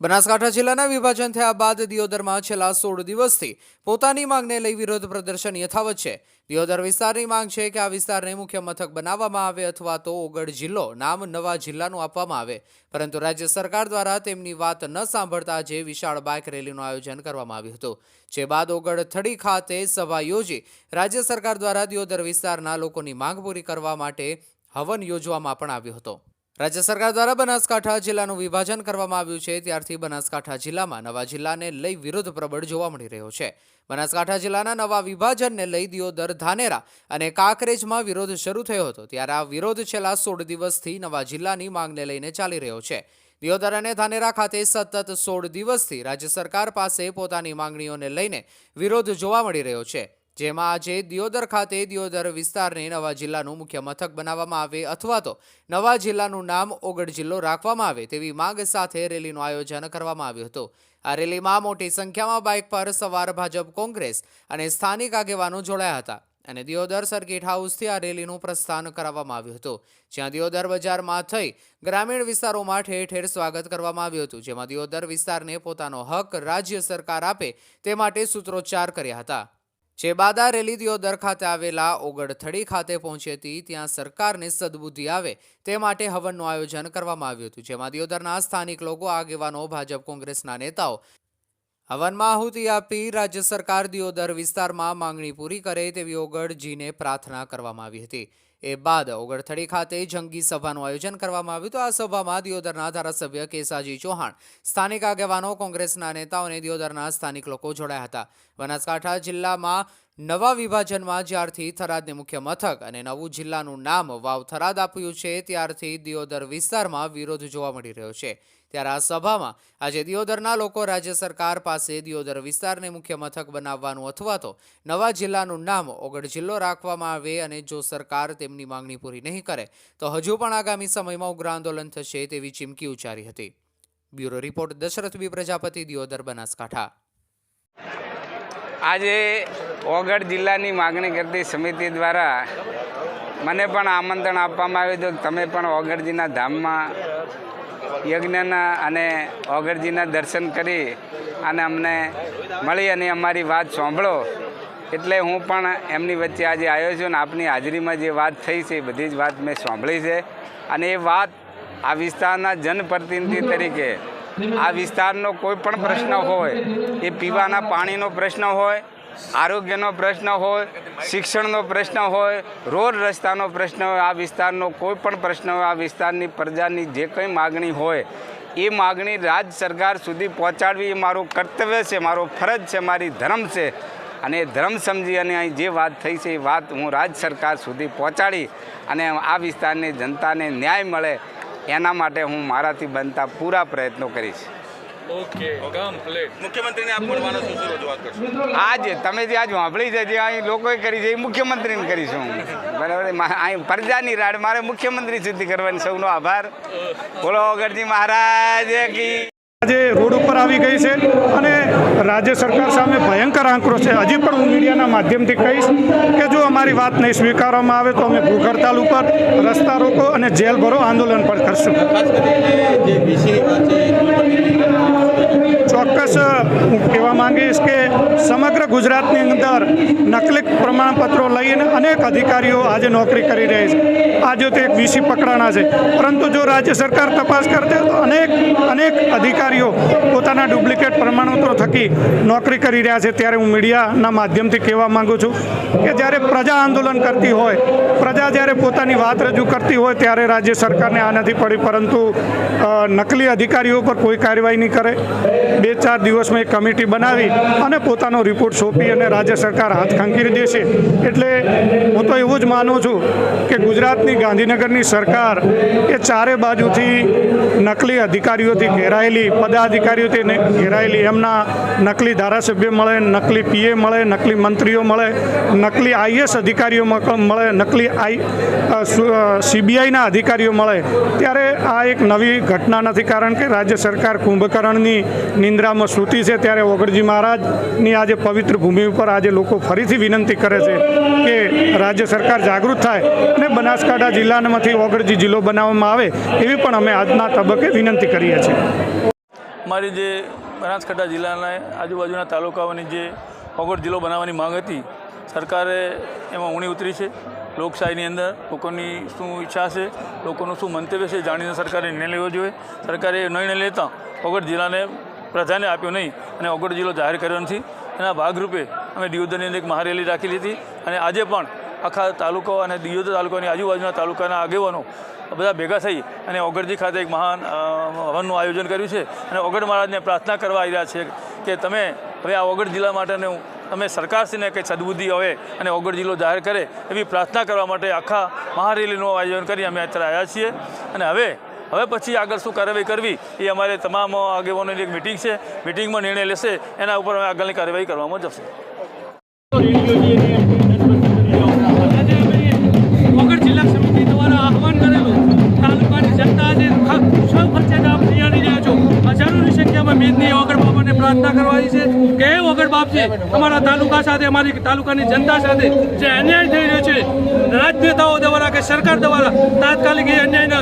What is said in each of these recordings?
બનાસકાંઠા જિલ્લાના વિભાજન થયા બાદ દિયોદરમાં છેલ્લા સોળ દિવસથી પોતાની માંગને લઈ વિરોધ પ્રદર્શન યથાવત છે. દિયોદર વિસ્તારની માંગ છે કે આ વિસ્તારને મુખ્ય મથક બનાવવામાં આવે અથવા તો ઓગળ જિલ્લો નામ નવા જિલ્લાનું આપવામાં આવે. પરંતુ રાજ્ય સરકાર દ્વારા તેમની વાત ન સાંભળતા આજે વિશાળ બાઇક રેલીનું આયોજન કરવામાં આવ્યું હતું. જે બાદ ઓગળ થડી ખાતે સભા યોજી રાજ્ય સરકાર દ્વારા દિયોદર વિસ્તારના લોકોની માંગ પૂરી કરવા માટે હવન યોજવામાં પણ આવ્યો હતો. રાજ્ય સરકાર દ્વારા બનાસકાંઠા જિલ્લાનું વિભાજન કરવામાં આવ્યું છે. ત્યારથી બનાસકાંઠા જિલ્લામાં નવા જિલ્લાને લઈ વિરોધ પ્રબળ જોવા મળી રહ્યો છે. બનાસકાંઠા જિલ્લાના નવા વિભાજનને લઈ દિયોદર ધાનેરા અને કાંકરેજમાં વિરોધ શરૂ થયો હતો. ત્યારે આ વિરોધ છેલ્લા સોળ દિવસથી નવા જિલ્લાની માંગને લઈને ચાલી રહ્યો છે. દિયોદર અને ધાનેરા ખાતે સતત સોળ દિવસથી રાજ્ય સરકાર પાસે પોતાની માંગણીઓને લઈને વિરોધ જોવા મળી રહ્યો છે. જેમાં આજે દિયોદર ખાતે દિયોદર વિસ્તારને નવા જિલ્લાનું મુખ્ય મથક બનાવવામાં આવે અથવા તો નવા જિલ્લાનું નામ ઓગઢ જિલ્લો રાખવામાં આવે તેવી માંગ સાથે રેલીનું આયોજન કરવામાં આવ્યું હતું. આ રેલીમાં મોટી સંખ્યામાં બાઇક પર સવાર ભાજપ કોંગ્રેસ અને સ્થાનિક આગેવાનો જોડાયા હતા અને દિયોદર સર્કિટ હાઉસથી આ રેલીનું પ્રસ્થાન કરાવવામાં આવ્યું હતું. જ્યાં દિયોદર બજારમાં થઈ ગ્રામીણ વિસ્તારોમાં ઠેર ઠેર સ્વાગત કરવામાં આવ્યું હતું, જેમાં દિયોદર વિસ્તારને પોતાનો હક રાજ્ય સરકાર આપે તે માટે સૂત્રોચ્ચાર કર્યા હતા. જે રેલીદિયોદર રેલી દિયોદર ખાતે આવેલા ઓગડથડી ખાતે પહોંચી હતી, ત્યાં સરકારને સદબુદ્ધિ આવે તે માટે હવનનું આયોજન કરવામાં આવ્યું હતું, જેમાં દિયોદરના સ્થાનિક લોકો, આગેવાનો, ભાજપ કોંગ્રેસના નેતાઓ હવનમાં આહુતિ આપી રાજ્ય સરકાર દિયોદર વિસ્તારમાં માંગણી પૂરી કરે તેવી ઓગળજીને પ્રાર્થના કરવામાં આવી હતી. એ બાદ ઓગળથડી ખાતે જંગી સભાનું આયોજન કરવામાં આવ્યું. હતું આ સભામાં દિયોદરના ધારાસભ્ય કેસાજી ચૌહાણ, સ્થાનિક આગેવાનો, કોંગ્રેસના નેતાઓ અને દિયોદરના સ્થાનિક લોકો જોડાયા હતા. બનાસકાંઠા જિલ્લામાં નવા વિભાજનમાં જ્યારથી થરાદને મુખ્ય મથક અને નવું જિલ્લાનું નામ વાવ થરાદ આપ્યું છે, ત્યારથી દિયોદર વિસ્તારમાં વિરોધ જોવા મળી રહ્યો છે. ત્યારે આ સભામાં આજે દિયોદરના લોકો રાજ્ય સરકાર પાસે દિયોદર વિસ્તારને મુખ્ય મથક બનાવવાનું અથવા તો નવા જિલ્લાનું નામ ઓગળ જિલ્લો રાખવામાં આવે અને જો સરકાર તેમની માંગણી પૂરી નહીં કરે, તો હજુ પણ આગામી સમયમાં ઉગ્ર આંદોલન થશે તેવી ચીમકી ઉચ્ચારી હતી. Bureau report Dashrath B Prajapati, Deodar Banaskantha. આજે ઓગઢ જિલ્લાની માગણી કરતી સમિતિ દ્વારા મને પણ આમંત્રણ આપવામાં આવ્યું હતું તમે પણ ઓગળજીના ધામમાં યજ્ઞના અને ઓગળજીના દર્શન કરી અને અમને મળી અને અમારી વાત સાંભળો. એટલે હું પણ એમની વચ્ચે આજે આવ્યો છું અને આપની હાજરીમાં જે વાત થઈ છે એ બધી જ વાત મેં સાંભળી છે. અને એ વાત આ વિસ્તારના જનપ્રતિનિધિ તરીકે આ વિસ્તારનો કોઈ પણ પ્રશ્ન હોય, એ પીવાના પાણીનો પ્રશ્ન હોય, આરોગ્યનો પ્રશ્ન હોય, શિક્ષણનો પ્રશ્ન હોય, રોડ રસ્તાનો પ્રશ્ન હોય, આ વિસ્તારનો કોઈ પણ પ્રશ્ન હોય, આ વિસ્તારની પ્રજાની જે કંઈ માગણી હોય, એ માગણી રાજ્ય સરકાર સુધી પહોંચાડવી એ મારું કર્તવ્ય છે, મારો ફરજ છે, મારી ધર્મ છે. અને ધર્મ સમજી અને અહીં જે વાત થઈ છે, એ વાત હું રાજ્ય સરકાર સુધી પહોંચાડી અને આ વિસ્તારની જનતાને ન્યાય મળે. એના માટે હું મારાથી બનતા પૂરા પ્રયત્નો કરીશ. ઓકે કમ્પ્લીટ મુખ્યમંત્રીને આપ મળવાનો શું શું રજૂઆત કરશો? આજ તમે જે આજ વાંભળી છે જે અહીં લોકોએ કરી છે એ મુખ્યમંત્રીને કરીશું હું. બરાબર? અહીં પ્રજાની રાડ મારે મુખ્યમંત્રી સુધી કરવાની. સૌનો આભાર. બોલો અગરજી મહારાજ કી આજે રોડ ઉપર આવી ગઈ છે અને રાજ્ય સરકાર સામે ભયંકર આક્રોશ છે. હજી પણ હું મીડિયાના માધ્યમથી કહીશ કે જો અમારી વાત નહીં સ્વીકારવામાં આવે તો અમે ભૂખ હડતાલ ઉપર રસ્તા રોકો અને જેલ ભરો આંદોલન પણ કરશું ખાસ કરીને જે બીસીની વાત છે એ ચોક્કસ હું કહેવા માંગીશ કે સમગ્ર ગુજરાતની અંદર નકલી પ્રમાણપત્રો લઈને અનેક અધિકારીઓ આજે નોકરી કરી રહી છે. આજે તો એક વીસી પકડાણા છે. પરંતુ જો રાજ્ય સરકાર તપાસ કરશે તો અનેક અનેક અધિકારીઓ પોતાના ડુપ્લિકેટ પ્રમાણપત્રો થકી નોકરી કરી રહ્યા છે ત્યારે હું મીડિયાના માધ્યમથી કહેવા માગું છું કે જ્યારે પ્રજા આંદોલન કરતી હોય, પ્રજા જ્યારે પોતાની વાત રજૂ કરતી હોય ત્યારે રાજ્ય સરકારને આ નથી પડી, પરંતુ નકલી અધિકારીઓ પર કોઈ કાર્યવાહી નહીં કરે. બે ચાર દિવસમાં એક કમિટી બનાવી અને પોતાનો રિપોર્ટ સોંપી અને રાજ્ય સરકાર હાથ ખંખીરી દેશે એટલે હું તો એવું જ માનું છું કે ગુજરાતની ગાંધીનગરની સરકાર એ ચારે બાજુથી નકલી અધિકારીઓથી ઘેરાયેલી, પદાધિકારીઓથી ઘેરાયેલી, એમના નકલી ધારાસભ્ય મળે, નકલી પીએ મળે, નકલી મંત્રીઓ મળે, નકલી આઈએસ અધિકારીઓ મળે, નકલી આઈ સીબીઆઈના અધિકારીઓ મળે. ત્યારે આ એક નવી ઘટના નથી કારણ કે રાજ્ય સરકાર કુંભકર્ણની નિંદ્રામાં સૂતી છે, ત્યારે ઓગળજી મહારાજની આજે પવિત્ર ભૂમિ ઉપર આજે લોકો ફરીથી વિનંતી કરે છે કે રાજ્ય સરકાર જાગૃત થાય અને બનાસકાંઠા જિલ્લામાંથી ઓગળજી જિલ્લો બનાવવામાં આવે એવી પણ અમે આજના તબક્કે વિનંતી કરીએ છીએ. મારી જે બનાસકાંઠા જિલ્લાના આજુબાજુના તાલુકાઓની જે ઓગળ જિલ્લો બનાવવાની માંગ હતી, સરકારે એમાં ઊણી ઉતરી છે. લોકશાહીની અંદર લોકોની શું ઈચ્છા છે, લોકોનું શું મંતવ્ય છે જાણીને સરકારે નિર્ણય લેવો જોઈએ. સરકારે નિર્ણય લેતા ઓગળ જિલ્લાને પ્રધાને આપ્યો નહીં અને ઓગડ જિલ્લો જાહેર કર્યો નથી. એના ભાગરૂપે અમે દિયોદરની અંદર એક મહારેલી રાખેલી હતી અને આજે પણ આખા તાલુકો અને દિયોદર તાલુકાની આજુબાજુના તાલુકાના આગેવાનો બધા ભેગા થઈ અને ઓગડજી ખાતે એક મહાન હવનનું આયોજન કર્યું છે. અને ઓગડ મહારાજને પ્રાર્થના કરવા આવી રહ્યા છે કે તમે હવે આ ઓગડ જિલ્લા માટેનું તમે સરકારશ્રીને કંઈ સદબુદ્ધિ આવે અને ઓગડ જિલ્લો જાહેર કરે એવી પ્રાર્થના કરવા માટે આખા મહારેલીનું આયોજન કરી અમે અત્યારે આવ્યા છીએ. અને હવે હવે પછી આગળ શું કાર્યવાહી કરવી એ અમારે તમામ આગેવાનોની એક મિટિંગ છે. મિટિંગમાં નિર્ણય લેશે, એના ઉપર અમે આગળની કાર્યવાહી કરવામાં જશે. તાલુકાની જનતા આજે સૌ ખર્ચે આપ રહ્યા છો. હજારોની સંખ્યામાં મેદની વગર બાબાને પ્રાર્થના કરવાની છે. કે વગર બાપ અમારા તાલુકા સાથે, અમારી તાલુકાની જનતા સાથે જે અન્યાય થઈ રહ્યો છે રાજનેતાઓ કે સરકાર દ્વારા તાત્કાલિક એ અન્યાયને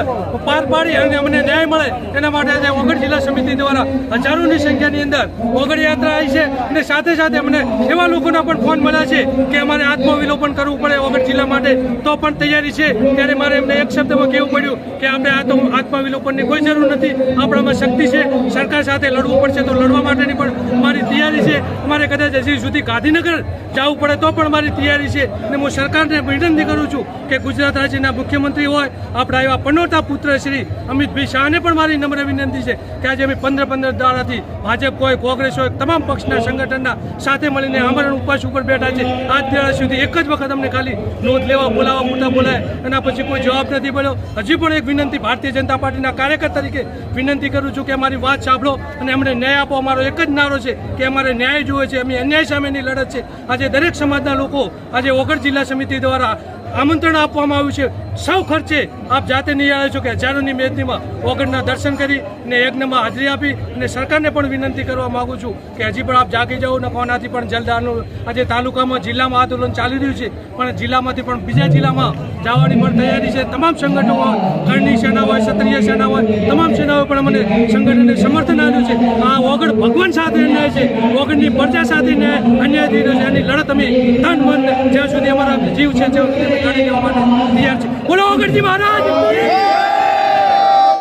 પાર પાડી અને અમને ન્યાય મળે એના માટે આજે વગર જિલ્લા સમિતિ દ્વારા હજારોની સંખ્યાની અંદર વગર યાત્રા આવી છે અને સાથે સાથે અમને એવા લોકોના પણ ફોન મળ્યા છે કે અમારે આત્મવિલોપન કરવું પડે વગર જિલ્લા માટે તો પણ તૈયારી છે. ત્યારે મારે એમને એક શબ્દમાં કહેવું પડ્યું કે આપણે આ તો આત્મવિલોપનની કોઈ જરૂર નથી. આપણામાં શક્તિ છે. સરકાર સાથે લડવું પડશે તો લડવા માટેની પણ મારી તૈયારી છે. મારે કદાચ હજી સુધી ગાંધીનગર જવું પડે તો પણ મારી તૈયારી છે. અને હું સરકારને વિનંતી કરું છું કે ગુજરાત રાજ્યના મુખ્યમંત્રી હોય, આપણા એવા પનોતા પુત્ર શ્રી અમિતભાઈ શાહને પણ મારી નમ્ર વિનંતી છે કે આજે અમે પંદર પંદર દાડાથી ભાજપ હોય, કોંગ્રેસ હોય, તમામ પક્ષના સંગઠનના સાથે મળીને આમરણ ઉપવાસ ઉપર બેઠા છે. આજ દાડા સુધી એક જ વખત અમને ખાલી નોંધ લેવા બોલાવવા પૂરતા બોલાય એના પછી કોઈ જવાબ નથી મળ્યો. હજી પણ એક વિનંતી ભારતીય જનતા પાર્ટીના કાર્યકર તરીકે વિનંતી કરું છું કે અમારી વાત સાંભળો અને અમને ન્યાય આપો. અમારો એક જ નારો છે કે અમારે ન્યાય જોવે છે. અમે અન્યાય સામેની લડત છે. આજે દરેક સમાજના લોકો આજે ઓગળ જિલ્લા સમિતિ દ્વારા આમંત્રણ આપવામાં આવ્યું છે. સૌ ખર્ચે આપ જાતે નિહાળો છો કે હજારોની મેદનીમાં ઓગણના દર્શન કરી અને યજ્ઞમાં હાજરી આપી અને સરકારને પણ વિનંતી કરવા માગું છું કે હજી પણ આપ જાગી જાઓ ને કોનાથી પણ જલ્દ આજે તાલુકામાં જિલ્લામાં આંદોલન ચાલી રહ્યું છે, પણ જિલ્લામાંથી પણ બીજા જિલ્લામાં જવાની પણ તૈયારી છે. તમામ સંગઠનો, ઘરની સેના હોય, ક્ષત્રિય સેના હોય, તમામ સેનાઓ પણ અમને સંગઠને સમર્થન આપ્યું છે. આ ઓગણ ભગવાન સાથે અન્યાય છે. ઓગણની પ્રજા સાથે ન્યાય અન્યાય થઈ રહ્યો છે. એની લડત અમે તન મન જ્યાં સુધી અમારા જીવ છે, ત્યાં સુધી અમે તૈયાર છે. બોલો ઓગણજી મહારાજ!